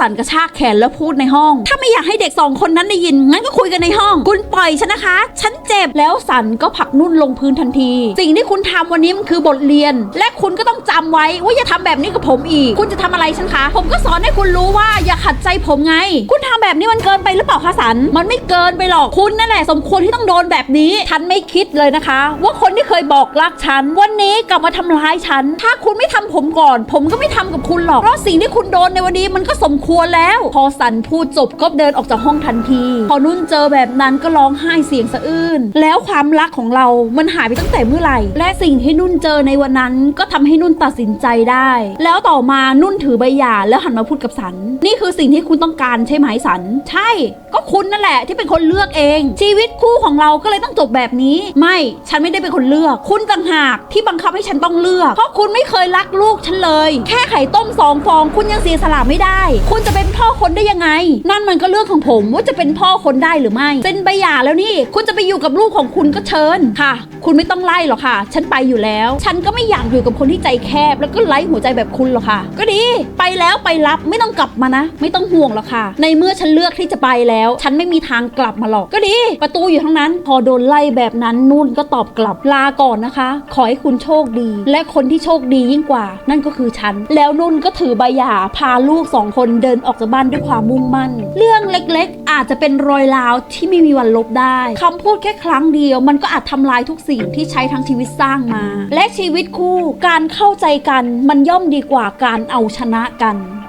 สันกระชากแขนแล้วพูดในห้อง ถ้าไม่อยากให้เด็กสองคนนั้นได้ยิน งั้นก็คุยกันในห้อง คุณปล่อยฉันนะคะ ฉันเจ็บแล้วสันก็ผลักนุ่นลงพื้นทันที สิ่งที่คุณทำวันนี้มันคือบทเรียน และคุณก็ต้องจำไว้ว่าอย่าทำแบบนี้กับผมอีก คุณจะทำอะไรฉันคะ ผมก็สอนให้คุณรู้ว่าอย่าขัดใจผมไง คุณท แบบนี้มันเกินไปหรือเปล่าคะสัน มันไม่เกินไปหรอกคุณนั่นแหละสมควรที่ต้องโดนแบบนี้ ฉันไม่คิดเลยนะคะ ว่าคนที่เคยบอกรักฉัน วันนี้กลับมาทำร้ายฉัน ถ้าคุณไม่ทำผมก่อน ผมก็ไม่ทำกับคุณหรอก เพราะสิ่งที่คุณโดนในวันนี้มันก็สมควรแล้ว พอสันพูดจบก็เดินออกจากห้องทันที พอนุ่นเจอแบบนั้นก็ร้องไห้เสียงสะอื้นแล้วความรักของเรา มันหายไปตั้งแต่เมื่อไหร่ และสิ่งที่นุ่นเจอในวันนั้นก็ทำให้นุ่นตัดสินใจได้ แล้วต่อมานุ่นถือใบหย่าแล้วหันมาพูดกับสัน นี่คือสิ่งที่คุณต้องการใช่ไหมสันใช่ ก็คุณนั่นแหละที่เป็นคนเลือกเอง ชีวิตคู่ของเราก็เลยต้องจบแบบนี้ ไม่ฉันไม่ได้เป็นคนเลือก คุณต่างหากที่บังคับให้ฉันต้องเลือก เพราะคุณไม่เคยรักลูกฉันเลย แค่ไข่ต้มสองฟอง คุณยังเสียสละไม่ได้ คุณจะเป็นพ่อคนได้ยังไง นั่นมันก็เรื่องของผมว่าจะเป็นพ่อคนได้หรือไม่เซ็นใบหย่าแล้วนี่ คุณจะไปอยู่กับลูกของคุณก็เชิญค่ะ คุณไม่ต้องไล่หรอกค่ะ ฉันไปอยู่แล้ว ฉันก็ไม่อยากอยู่กับคนที่ใจแคบ แล้วก็ไร้หัวใจแบบคุณหรอกค่ะ ก็ดี ไปแล้วไปรับไม่ต้องกลับมานะ ไม่ต้องห่วงหรอกค่ะ ในเมื่อฉันเลือกที่จะไปแล้ว ฉันไม่มีทางกลับมาหรอกก็ดี ประตูอยู่ทั้งนั้น พอโดนไล่แบบนั้นนุ่นก็ตอบกลับลาก่อนนะคะ ขอให้คุณโชคดี และคนที่โชคดียิ่งกว่า นั่นก็คือฉัน แล้วนุ่นก็ถือใบหย่าพาลูกสองคนเดินออกจากบ้านด้วยความมุ่งมั่น เรื่องเล็กๆ อาจจะเป็นรอยร้าวที่ไม่มีวันลบได้คำพูดแค่ครั้งเดียว มันก็อาจทำลายทุกสิ่งที่ใช้ทั้งชีวิตสร้างมา และชีวิตคู่การเข้าใจกันมันย่อมดีกว่าการเอาชนะกัน